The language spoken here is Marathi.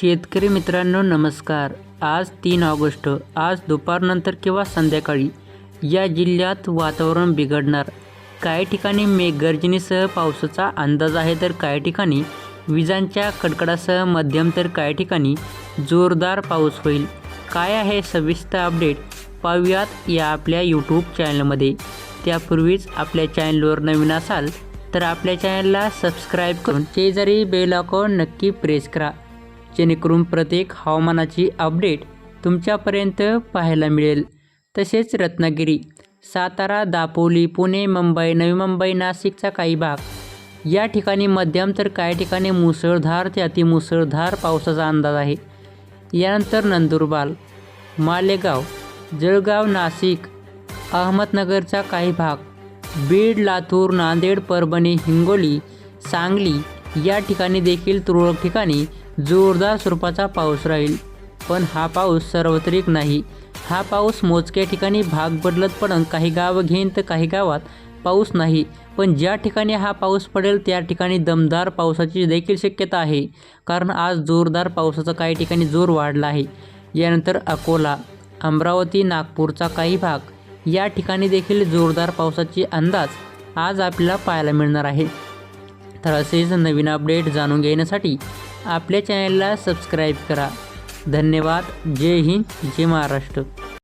शेतकरी मित्रांनो नमस्कार. आज तीन ऑगस्ट आज दुपारनंतर किंवा संध्याकाळी या जिल्ह्यात वातावरण बिघडणार. काही ठिकाणी मेघगर्जनेसह पावसाचा अंदाज आहे तर काही ठिकाणी विजांच्या कडकडासह मध्यम तर काही ठिकाणी जोरदार पाऊस होईल. काय आहे सविस्तर अपडेट पाहूयात या आपल्या यूट्यूब चॅनलमध्ये. त्यापूर्वीच आपल्या चॅनलवर नवीन असाल तर आपल्या चॅनलला सबस्क्राईब करून शेजारी बेल आयकॉन नक्की प्रेस करा. जेणेकरून प्रत्येक हवामानाची अपडेट तुमच्यापर्यंत पाहायला मिळेल. तसेच रत्नागिरी सातारा दापोली पुणे मुंबई नवी मुंबई नाशिकचा काही भाग. या ठिकाणी मध्यम तर काही ठिकाणी मुसळधार ते अतिमुसळधार पावसाचा अंदाज आहे. यानंतर नंदुरबार मालेगाव जळगाव नाशिक अहमदनगरचा काही भाग. बीड लातूर नांदेड परभणी हिंगोली सांगली या ठिकाणी देखील तुरळक ठिकाणी जोरदार स्वरूपाचा पाऊस राहील. पण हा पाऊस सार्वत्रिक नाही. हा पाऊस मोजक्या ठिकाणी भाग बदलत पडून काही गावं घेईन तर काही गावात पाऊस नाही. पण ज्या ठिकाणी हा पाऊस पडेल त्या ठिकाणी दमदार पावसाची देखील शक्यता आहे. कारण आज जोरदार पावसाचा काही ठिकाणी जोर वाढला आहे. यानंतर अकोला अमरावती नागपूरचा काही भाग. या ठिकाणी देखील जोरदार पावसाची अंदाज आज आपल्याला पाहायला मिळणार आहे. तर असेच नवीन अपडेट जाणून घेण्यासाठी आपल्या चॅनलला सबस्क्राईब करा. धन्यवाद. जय हिंद. जय महाराष्ट्र.